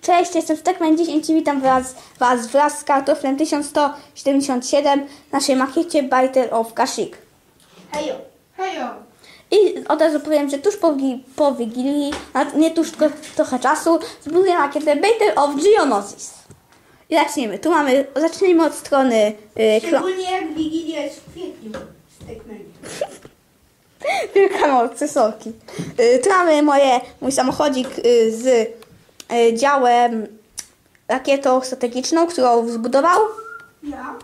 Cześć, jestem Stekman 10 i witam was, was wraz z kartoflem 1177 w naszej makiecie Battle of Kashyyyk. Hejo. Hejo. I od razu powiem, że tuż po, po Wigilii, nie tuż, tylko trochę czasu, zbuduję makietę Battle of Geonosis. I zaczniemy. Tu mamy, zacznijmy od strony yy, Szczególnie jak Wigilia jest w kwietniu. Stekman. Wielkanocy soki. Y, Tu mamy moje, mój samochodzik y, z działem rakietą strategiczną, którą zbudował Ja?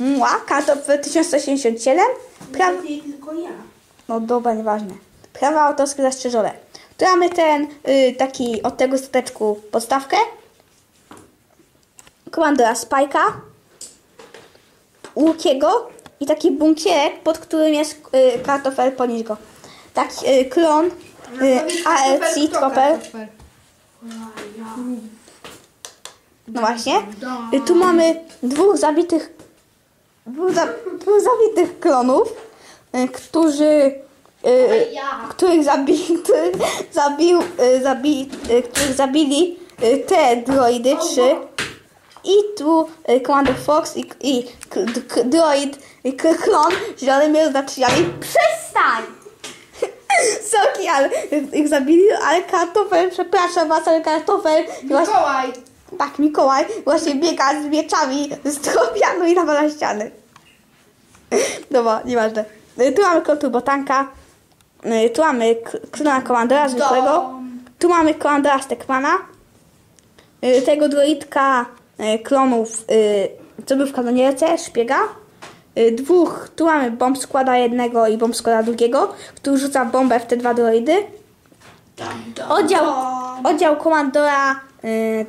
Mła, kartofel 1177. Pra... Nie tylko ja. No dobra, nieważne. Prawa autorskie zastrzeżone. Tu mamy ten y, taki od tego stateczku podstawkę. Komandora Spajka. Łukiego i taki bunkierek, pod którym jest y, kartofel, ponieść go. Taki y, klon y, ALC Tropper. No właśnie. Y, tu mamy dwóch zabitych dwóch, za, dwóch zabitych klonów, y, którzy y, których zabi, których zabił, zabi, których zabili te droidy trzy. I tu Commander Fox i, i droid klon zielonymi oznaczeniami. Przestań! Ale ich zabili, ale kartofel, przepraszam was, ale kartofel właśnie, Mikołaj. tak, Mikołaj właśnie biega z mieczami z tropianu i nawala ściany. Dobra, nieważne. Y, Tu mamy klotu botanka. Y, Tu mamy k- klona komandora zwykłego. Tu mamy komandora Stekmana. Y, Tego droidka y, klonów, y, co był w kanonierce, szpiega. Y, Dwóch, tu mamy bomb składa jednego i bomb składa drugiego, który rzuca bombę w te dwa droidy. Oddział, oddział komandora y,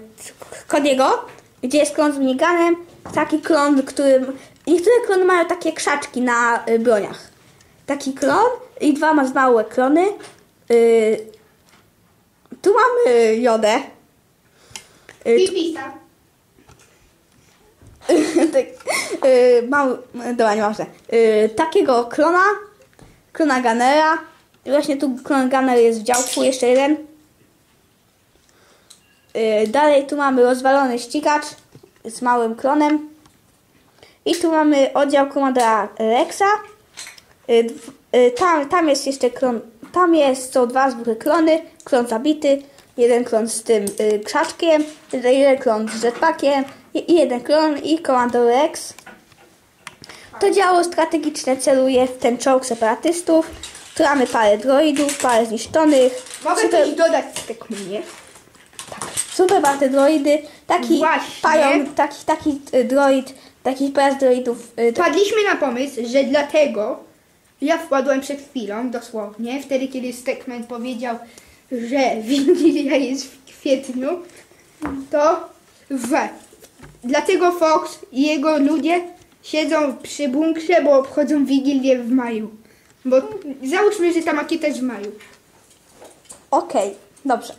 Kodiego, gdzie jest klon z miniganem. Taki klon, którym. Niektóre klony mają takie krzaczki na y, broniach. Taki klon i dwa ma małe klony. Y, tu mamy Jodę. Y, tu, Pipisa. tak, y, mały, dobra, nieważne. Y, takiego klona, klona Gunnera. Właśnie tu klon Gunner jest w działku, jeszcze jeden. Y, dalej tu mamy rozwalony ścigacz z małym klonem. I tu mamy oddział komandora Rexa. Y, dw- y, tam, tam jest jeszcze klon, tam jest, są dwa zwykłe klony, klon zabity, jeden klon z tym y, krzaczkiem, jeden, klon z jetpackiem jeden klon i komandor Rex. To działo strategiczne celuje w ten czołg separatystów. Tu mamy parę droidów, parę zniszczonych. Mogę Super- coś dodać Stekmanie? Super warte droidy. Taki pająk, taki, taki y, droid, taki pojazd droidów. y, to- Wpadliśmy na pomysł, że dlatego ja wpadłem przed chwilą, dosłownie, wtedy kiedy Stekman powiedział, że Wigilia jest w kwietniu, to w. Dlatego Fox i jego ludzie siedzą przy bunkrze, bo obchodzą Wigilię w maju. Bo załóżmy, że ta makieta jest w maju. Okej, dobrze.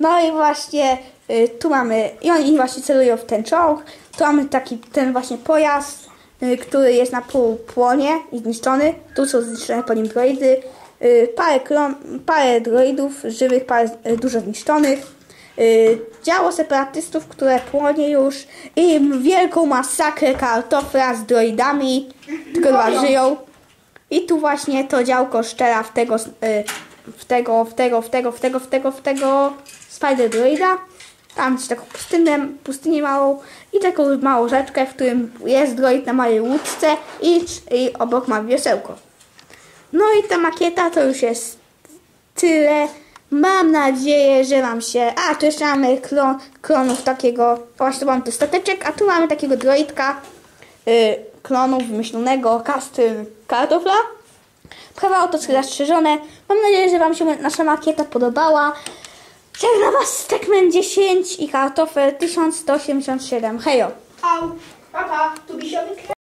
No i właśnie y, tu mamy, i oni właśnie celują w ten czołg. Tu mamy taki ten właśnie pojazd, y, który jest na pół płonie i zniszczony. Tu są zniszczone po nim droidy. Y, parę, klon, parę droidów żywych, parę y, dużo zniszczonych. Y, działo separatystów, które płonie już i wielką masakrę kartofla z droidami, tylko dwa żyją. I tu właśnie to działko szczera w tego, y, w tego, w tego, w tego, w tego, w tego, w tego Spider Droida. Tam gdzieś taką pustynię, pustynię małą i taką małą rzeczkę, w którym jest droid na małej łódce i, i obok ma wiosełko. No i ta makieta to już jest tyle. Mam nadzieję, że Wam się... A, tu jeszcze mamy klon, klonów takiego... Właśnie tu mamy tu stateczek, a tu mamy takiego droidka y, klonu wymyślonego Kastry Kartofla. Prawa autorskie zastrzeżone. Mam nadzieję, że Wam się nasza makieta podobała. Żegna Was Stekman 10 i Kartofel 1187. Hejo! Au, papa, tu bisiowy.